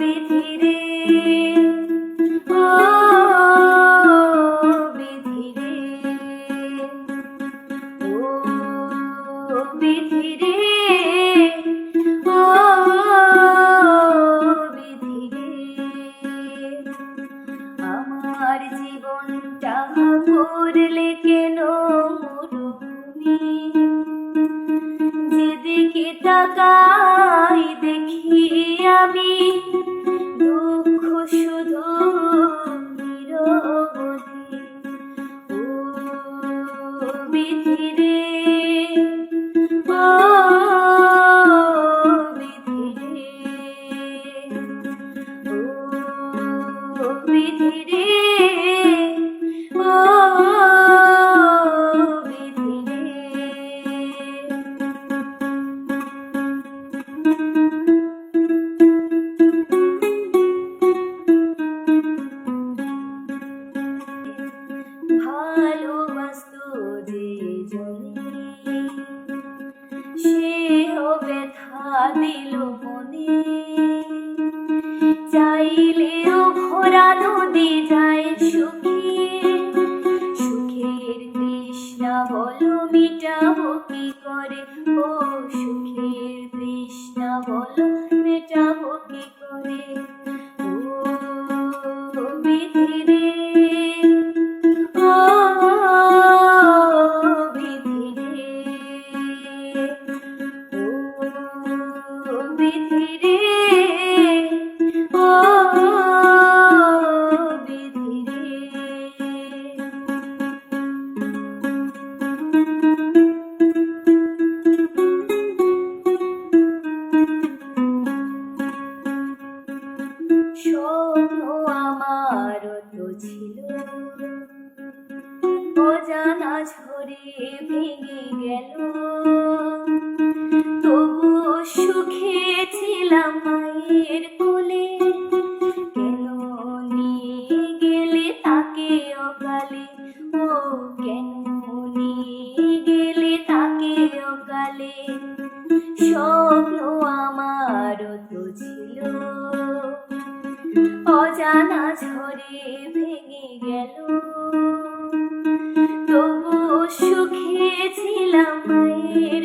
বিধি রে ও বিধি রে ও বিধি রে ও বিধি রে আমার জীবনটা করলে কেন যেদিকে তাকাই দেখি আমি। দুঃখ শুধু নিরবধি। ও ভালোবাসতো যে জনে সেও ব্যথা দিল মনে। চাইলেও ভরা নদী যায় সুখে। সুখের তৃষ্ণা বলো মিটাবো কি করে? ও সুখের তৃষ্ণা বলো মেটাবো কি করে? ও বিধি আমার তো ছিল। অজানা ঝরে ভেঙে গেল। তবু সুখে ছিলাম মায়ের কোলে। কেন নিয়ে গেলে তাকে অকালে? ও কেন নিয়ে গেলে তাকে অকালে? স্বপ্ন আমার তো ছিল। অজানা ঝড়ে ভেঙে গেল। তবু সুখে ছিলাম মায়ের